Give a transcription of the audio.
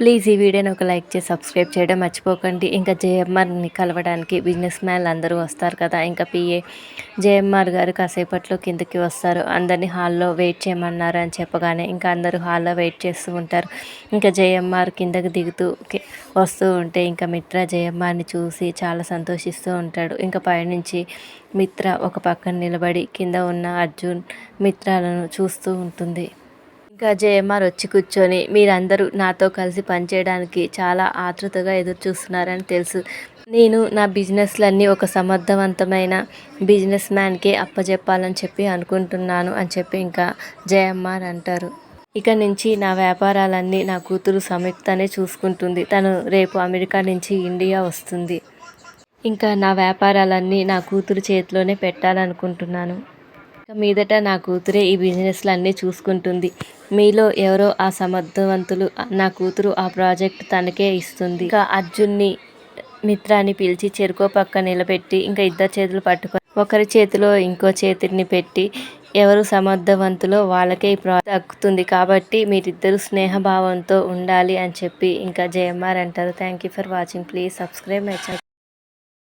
Please ఈ వీడియోని ఒక లైక్ చేసి సబ్స్క్రైబ్ చేయడం మర్చిపోకండి. ఇంకా జేఎంఆర్ని కలవడానికి బిజినెస్ మ్యాన్లు అందరూ వస్తారు కదా. ఇంకా పిఏ జేఎంఆర్ గారు కాసేపట్లో కిందకి వస్తారు. అందరినీ హాల్లో వెయిట్ చేయమన్నారు అని చెప్పగానే ఇంకా అందరూ హాల్లో వెయిట్ చేస్తూ ఉంటారు. ఇంకా జేఎంఆర్ కిందకి దిగుతూ వస్తూ ఉంటే ఇంకా మిత్ర జేఎంఆర్ని చూసి చాలా సంతోషిస్తూ ఉంటాడు. ఇంకా పైనుంచి మిత్ర ఒక పక్కన నిలబడి కింద ఉన్న అర్జున్ మిత్రాలను చూస్తూ ఉంటుంది. ఇంకా జేఎంఆర్ వచ్చి కూర్చొని మీరందరూ నాతో కలిసి పనిచేయడానికి చాలా ఆతృతగా ఎదురు చూస్తున్నారని తెలుసు. నేను నా బిజినెస్లన్నీ ఒక సమర్థవంతమైన బిజినెస్ మ్యాన్కే అప్పచెప్పాలని చెప్పి అనుకుంటున్నాను అని చెప్పి ఇంకా జయమ్మార్ అంటారు. ఇక నుంచి నా వ్యాపారాలన్నీ నా కూతురు సంయుక్తనే చూసుకుంటుంది. తను రేపు అమెరికా నుంచి ఇండియా వస్తుంది. ఇంకా నా వ్యాపారాలన్నీ నా కూతురు చేతిలోనే పెట్టాలనుకుంటున్నాను. ఇక మీదట నా కూతురే ఈ బిజినెస్లు అన్నీ చూసుకుంటుంది. మీలో ఎవరో ఆ సమర్థవంతులు నా కూతురు ఆ ప్రాజెక్ట్ తనకే ఇస్తుంది. ఇంకా అర్జున్ని మిత్రాన్ని పిలిచి చెరుకో పక్క నిలబెట్టి ఇంకా ఇద్దరు చేతులు పట్టుకొని ఒకరి చేతిలో ఇంకో చేతిని పెట్టి ఎవరు సమర్థవంతులో వాళ్ళకే ఈ ప్రాజెక్ట్ దక్కుతుంది. కాబట్టి మీరిద్దరు స్నేహభావంతో ఉండాలి అని చెప్పి ఇంకా జేఎంఆర్ అంటారు thank you for watching please subscribe my channel